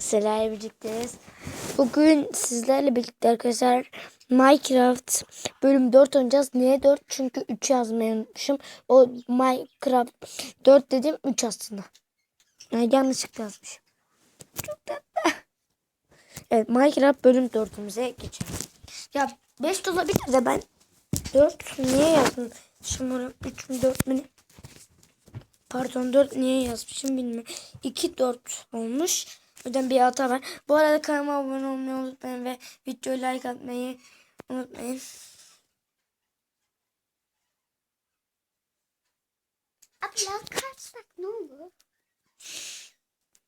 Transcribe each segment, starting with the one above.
Sizlerle birlikteyiz. Bugün sizlerle birlikte arkadaşlar Minecraft bölüm 4 oynayacağız. Niye 4? Çünkü 3 yazmayı. O Minecraft 4 dedim 3 aslında. Yani yanlışlıkla yazmışım. Çok tatlı. Evet Minecraft bölüm 4'ümüze geçelim. Ya 5 de olabilir de ben 4 niye yazdım? Şimdi 3 mü 4 mü? Pardon 4 niye yazmışım bilmiyorum. 2 4 olmuş. Yüzden bir hata var. Bu arada kanalıma abone olmayı unutmayın ve videoyu like atmayı unutmayın. Abla kaçsak ne olur?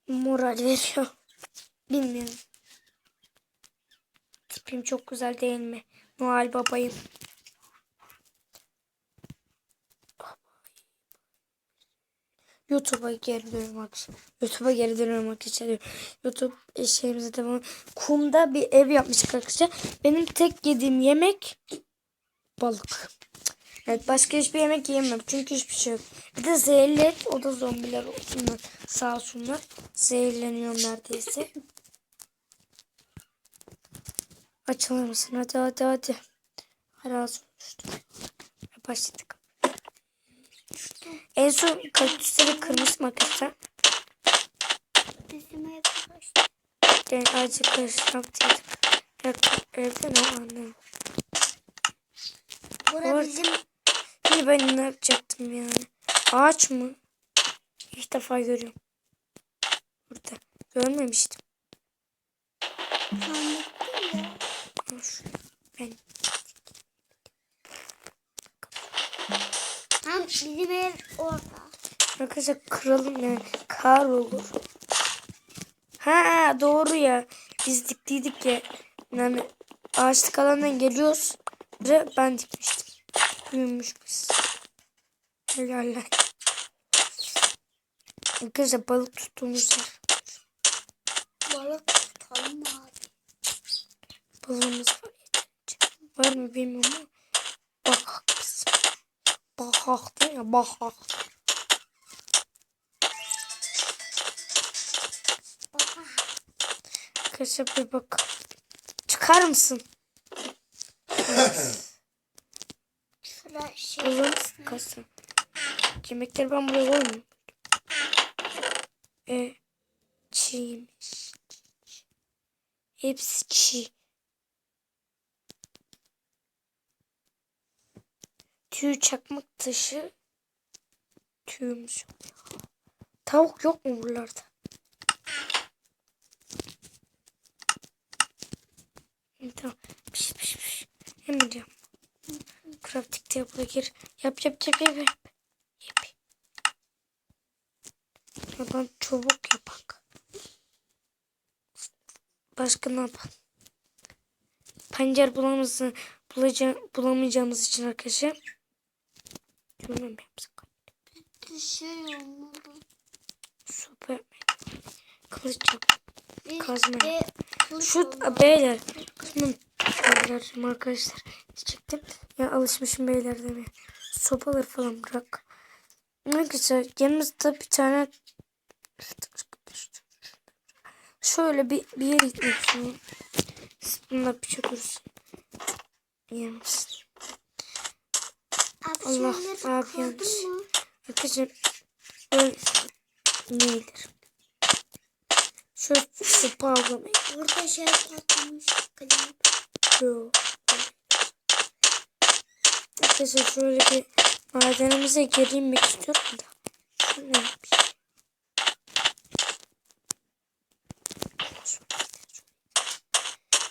Moral veriyor. Bilmiyorum. Tipim çok güzel değil mi? Noel babayım. YouTube'a geri arkadaşlar. YouTube'a geri dönüyorum arkadaşlar. YouTube şeyimize devam. Kumda bir ev yapmıştık arkadaşlar. Benim tek yediğim yemek balık. Evet başka hiçbir yemek yiyemem. Çünkü hiçbir şey yok. Bir de zehirli. O da zombiler olsunlar. Sağ olsunlar. Zehirleniyorum neredeyse. Açılır mısın? Hadi hadi hadi. Razı olmuştum. Başladık. En son kaktüsleri kırmıştım arkadaşlar. Bizim ev kaçtı. Ben acı karıştırdım. Ya evde ne annem. Bura Orada. bizim Şimdi ben ne yapacaktım yani? Ağaç mı? İlk defa görüyorum. Burada. Görmemiştim. sandık ya. Ben Tam bizim ev orada. arkadaşlar kıralım yani. Kar olur. Ha doğru ya. Biz diktiydik ya. Yani ağaçlık alandan geliyoruz. Ve ben dikmiştim. Büyümüş biz. Helaller. Arkadaşlar balık tuttuğumuz yer. Balık tutalım abi. Balığımız var. Var mı bilmiyorum ama. Değil ya. Baba. Arkadaşlar bir bak. Çıkar mısın? Şurada şey. Balığın kası. Yemekleri ben buraya koymuyorum. E, çiğmiş. Hepsi çiğ. Tüy çakmak taşı. Tüyümüz yok. Tavuk yok mu buralarda? Tamam. Piş piş piş. Hemen diyorum. Crafting table'a gir. Yap yap yap yap. Yap. yap. Yalan çubuk yapak. Başka ne yapalım? Pancar bulamazsın, bulamayacağımız için arkadaşlar. Şunu mu yapsak? Şey olmalı. Süper. Kılıç yap. Kazma. kılıç Şu beyler. Kızım beyler arkadaşlar. Diyecektim. Ya alışmışım beyler demeye. Sopaları falan bırak. Arkadaşlar yanımızda bir tane şöyle bir, bir yere gitmek istiyorum. Bununla bir şey görürsün. Abi Allah, abi yanlış. Arkadaşlar böyle neydir? Şöyle sopa avlamayı. Burada şey patlamış. Kalem. Yok. Arkadaşlar şöyle bir madenimize girmek istiyorum da. Neymiş?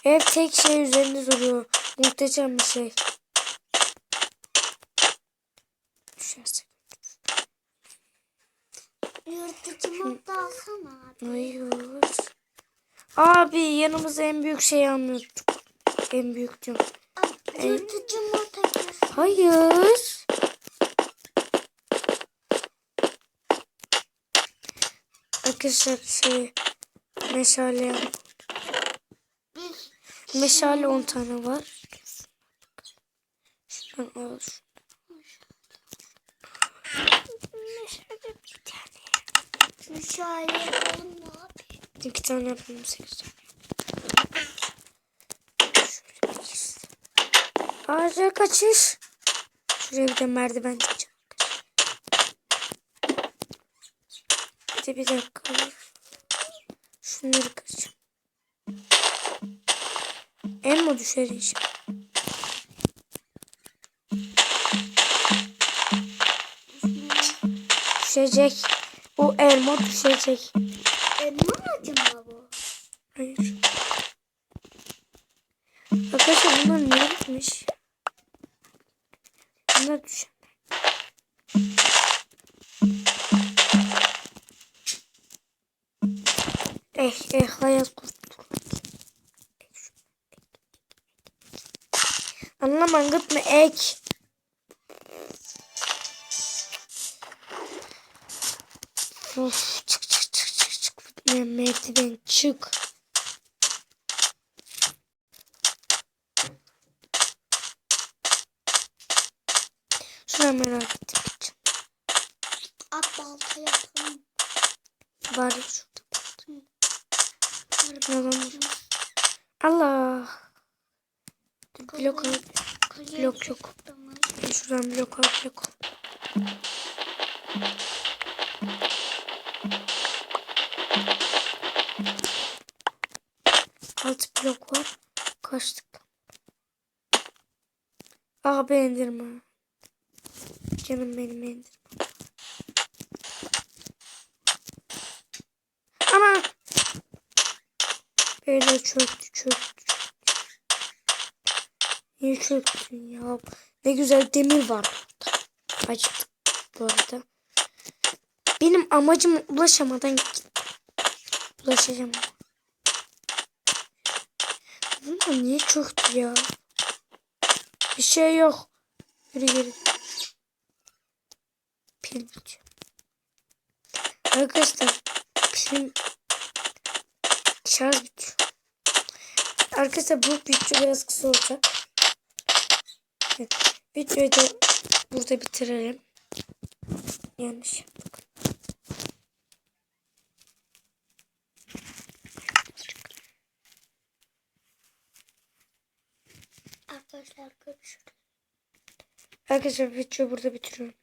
Ev tek şey üzerinde duruyor. Muhteşem bir şey. Düşerse. Yırtıcı modda alsana abi. Hayır. Abi yanımıza en büyük şeyi almıyorduk. En büyük diyorum. Abi yırtıcı modda gir. Hayır. Arkadaşlar şey meşale meşale 10 tane var. Şuradan al şunu. Tane. Meşale yapalım mı abi? İki tane yapalım sekiz tane. Kaçış. Şuraya bir de merdiven çıkacak. Bir de bir dakika. Şunları kaçacağım. Elma düşer inşallah. Düşecek. Elma düşecek. Elma mı acaba bu? Hayır. Arkadaşlar bunlar niye gitmiş? Bunlar düşen. Eh eh hayat kurtulur. Anlaman gitme ek. Of çık çık çık çık çık. Ne merdiven çık. Şuna merak ettim. At balta yapalım. Var ya şurada. Yalan. Allah. Dur, blok al. Kaleye Yok, Şuradan blok al blok al. Altı blok var. Kaçtık. Abi indirme. Canım benim indirme. Ana. Böyle çöktü çöktü. Niye çöktün ya? Ne güzel demir var burada. Bu arada. Benim amacım ulaşamadan git. Ulaşacağım. Bunlar niye çöktü ya? Bir şey yok. Yürü yürü. Pil bitiyor. Arkadaşlar pilim şarj bitiyor. Arkadaşlar bu video biraz kısa olacak. Evet. Videoyu da burada bitirelim. Yanlış Arkadaşlar videoyu burada bitiriyorum.